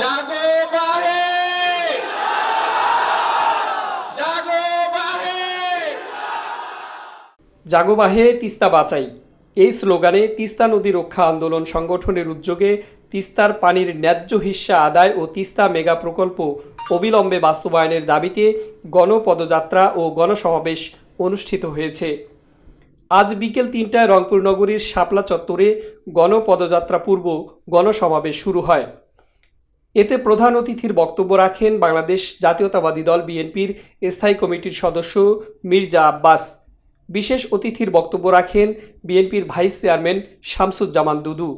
জাগো বাহে জাগোবাহে তিস্তা বাঁচাই। এই স্লোগানে তিস্তা নদী রক্ষা আন্দোলন সংগঠনের উদ্যোগে তিস্তার পানির ন্যায্য হিস্সা আদায় ও তিস্তা মেগা প্রকল্প অবিলম্বে বাস্তবায়নের দাবিতে গণপদযাত্রা ও গণসমাবেশ অনুষ্ঠিত হয়েছে। আজ বিকেল তিনটায় রংপুর নগরীর শাপলা চত্বরে গণপদযাত্রা পূর্ব গণসমাবেশ শুরু হয়। এতে প্রধান অতিথির বক্তব্য রাখেন বাংলাদেশ জাতীয়তাবাদী দল বিএনপির স্থায়ী কমিটির সদস্য মির্জা আব্বাস। বিশেষ অতিথির বক্তব্য রাখেন বিএনপির ভাইস চেয়ারম্যান শামসুজ্জামান দুদু।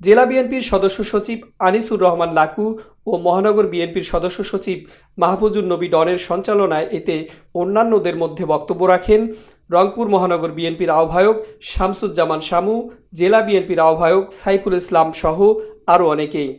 জেলা বিএনপির সদস্য সচিব আনিসুর রহমান লাকু ও মহানগর বিএনপির সদস্য সচিব মাহফুজুর নবী ডনের সঞ্চালনায় এতে অন্যান্যদের মধ্যে বক্তব্য রাখেন রংপুর মহানগর বিএনপির আহ্বায়ক শামসুজ্জামান শামু, জেলা বিএনপির আহ্বায়ক সাইফুল ইসলাম সহ আরও অনেকেই।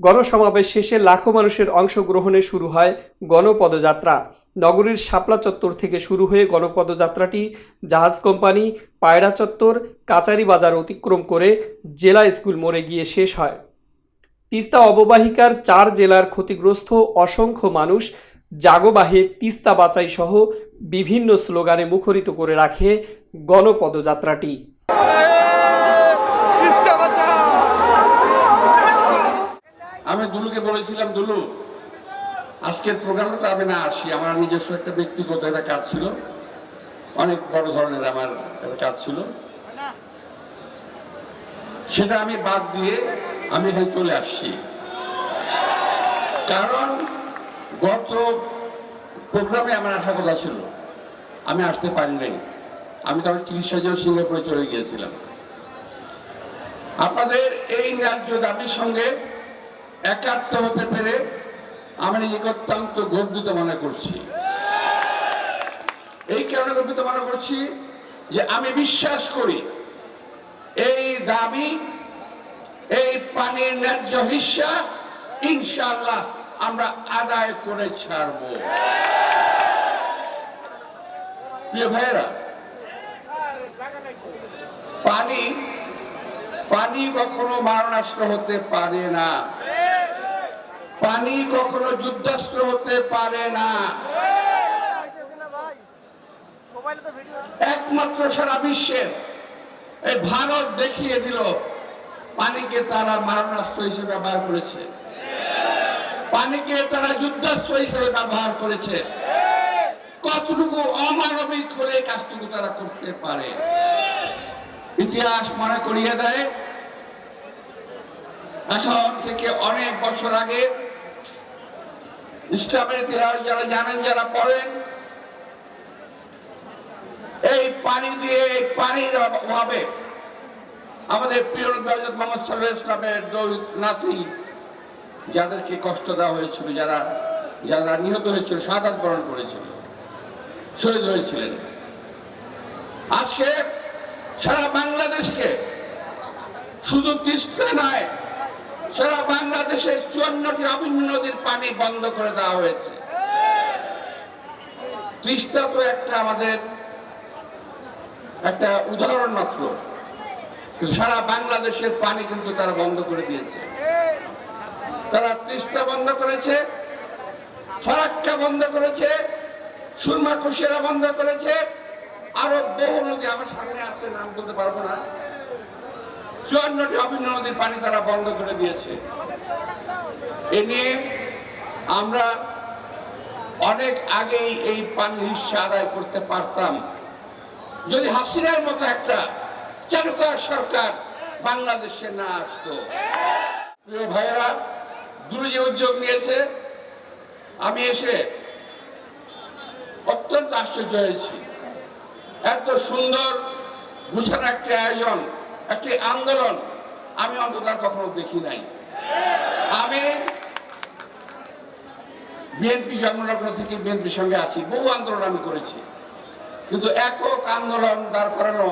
গণসমাবেশ শেষে লাখো মানুষের অংশগ্রহণে শুরু হয় গণপদযাত্রা। নগরীর শাপলা চত্বর থেকে শুরু হয়ে গণপদযাত্রাটি জাহাজ কোম্পানি, পায়রা চত্বর, কাচারি বাজার অতিক্রম করে জেলা স্কুল মোড়ে গিয়ে শেষ হয়। তিস্তা অববাহিকার চার জেলার ক্ষতিগ্রস্ত অসংখ্য মানুষ জাগবাহে তিস্তা বাঁচাই সহ বিভিন্ন স্লোগানে মুখরিত করে রাখে গণপদযাত্রাটি। আমি দুলুকে বলেছিলাম, দুলু, আজকের প্রোগ্রামটা আমি না আসি। আমার নিজস্ব একটা ব্যক্তিগত একটা কাজ ছিল। অনেক বড় ধরনের আমার একটা কাজ ছিল। সেটা আমি বাদ দিয়ে আমি এখানে চলে আসছি। কারণ গত প্রোগ্রামে আমার আসার কথা ছিল। আমি আসতে পারি নাই। আমি তখন চিকিৎসার জন্য সিঙ্গাপুরে চলে গিয়েছিলাম। আপনাদের এই ন্যায্য দাবির সঙ্গে একাত্ম হতে পেরে আমি নিজেকে অত্যন্ত গর্বিত মনে করছি। এই কারণে গর্বিত মনে করছি যে আমি বিশ্বাস করি এই দাবি, এই পানির ন্যায্য হিস্সা ইনশাআল্লাহ আমরা আদায় করে ছাড়ব। প্রিয় ভাইয়েরা, পানি পানি কখনো মারণাস্ত্র হতে পারে না। পানি কখনো যুদ্ধাস্ত্র হতে পারে না। একমাত্র সারা বিশ্বের এই ভারত দেখিয়ে দিল, পানিকে তারা মারণাস্ত্র হিসেবে ব্যবহার করেছে। পানিকে তারা যুদ্ধাস্ত্র হিসেবে ব্যবহার করেছে। কতটুকু অমানবিক হলে কাজটুকু তারা করতে পারে? ইতিহাস মনে করিয়ে দেয়, এখন থেকে অনেক বছর আগে ইসলামের ইতিহাস যারা জানেন, যারা পড়েন, এই পানি দিয়ে এই পানির অভাবে আমাদের প্রিয় নবী হযরত মোহাম্মদ ইসলামের নাতি যাদেরকে কষ্ট দেওয়া হয়েছিল, যারা যারা নিহত হয়েছিল শাহাদাত বরণ করেছিল, শহীদ হয়েছিলেন। আজকে সারা বাংলাদেশকে শুধু তিস্তা নয় সারা বাংলাদেশের চুয়ান্নটি অভিন্ন নদীর পানি বন্ধ করে দেওয়া হয়েছে। তিস্তা তো একটা আমাদের একটা উদাহরণ মাত্র। সারা বাংলাদেশের পানি কিন্তু তারা বন্ধ করে দিয়েছে। তারা তিস্তা বন্ধ করেছে ফরাক্কা বন্ধ করেছে সুরমা কুশিয়ারা বন্ধ করেছে, আরও বহু নদী, আমার সামনে আছে, নাম বলতে পারব না। চুয়ান্নটি অভিন্ন নদীর পানি তারা বন্ধ করে দিয়েছে। এ নিয়ে আমরা অনেক আগেই এই পানি হিস্সা আদায় করতে পারতাম। যদি হাসিনার মতো একটা চালুকার সরকার বাংলাদেশে না আসতো। ভাইয়েরা দূরে যে উদ্যোগ নিয়েছে। আমি এসে অত্যন্ত আশ্চর্য হয়েছি। এত সুন্দর গুছানো একটি আয়োজন একটি আন্দোলন আমি অন্তত কখনো দেখি নাই। আমি বিএনপি জন্মলগ্ন থেকে বিএনপির সঙ্গে আছি, বহু আন্দোলন আমি করেছি। কিন্তু একক আন্দোলন দাঁড় করানো,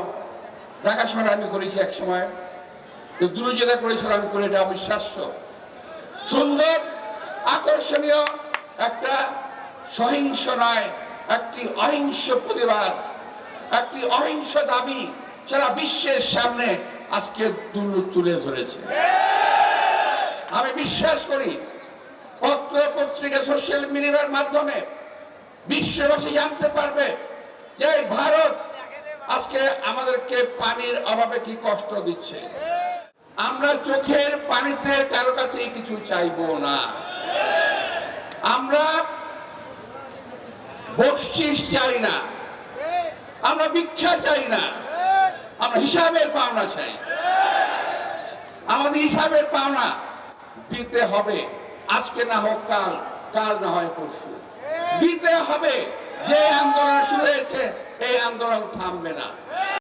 ঢাকা শহরে আমি করেছি এক সময়। দূরে যেটা করেছিল আমি করে, এটা অবিশ্বাস্য। সুন্দর, আকর্ষণীয় একটা সহিংস নয়, একটি অহিংস প্রতিবাদ, একটি অহিংস দাবি সারা বিশ্বের সামনে আজকে তুলে ধরেছে। আমি বিশ্বাস করি, পত্র পত্রিকা, সোশ্যাল মিডিয়ার মাধ্যমে বিশ্ববাসী জানতে পারবে যে ভারত আজকে আমাদেরকে পানির অভাবে কি কষ্ট দিচ্ছে। আমরা চোখের পানিতে কারও কাছে কিছু চাইব না। আমরা বকশিস চাই না। আমরা ভিক্ষা চাই না। আমরা হিসাবের পাওনা চাই। আমাদের হিসাবের পাওনা দিতে হবে। আজকে না হোক কাল কাল না হয় পরশু। দিতে হবে। যে আন্দোলন শুরু হয়েছে, এই আন্দোলন থামবে না।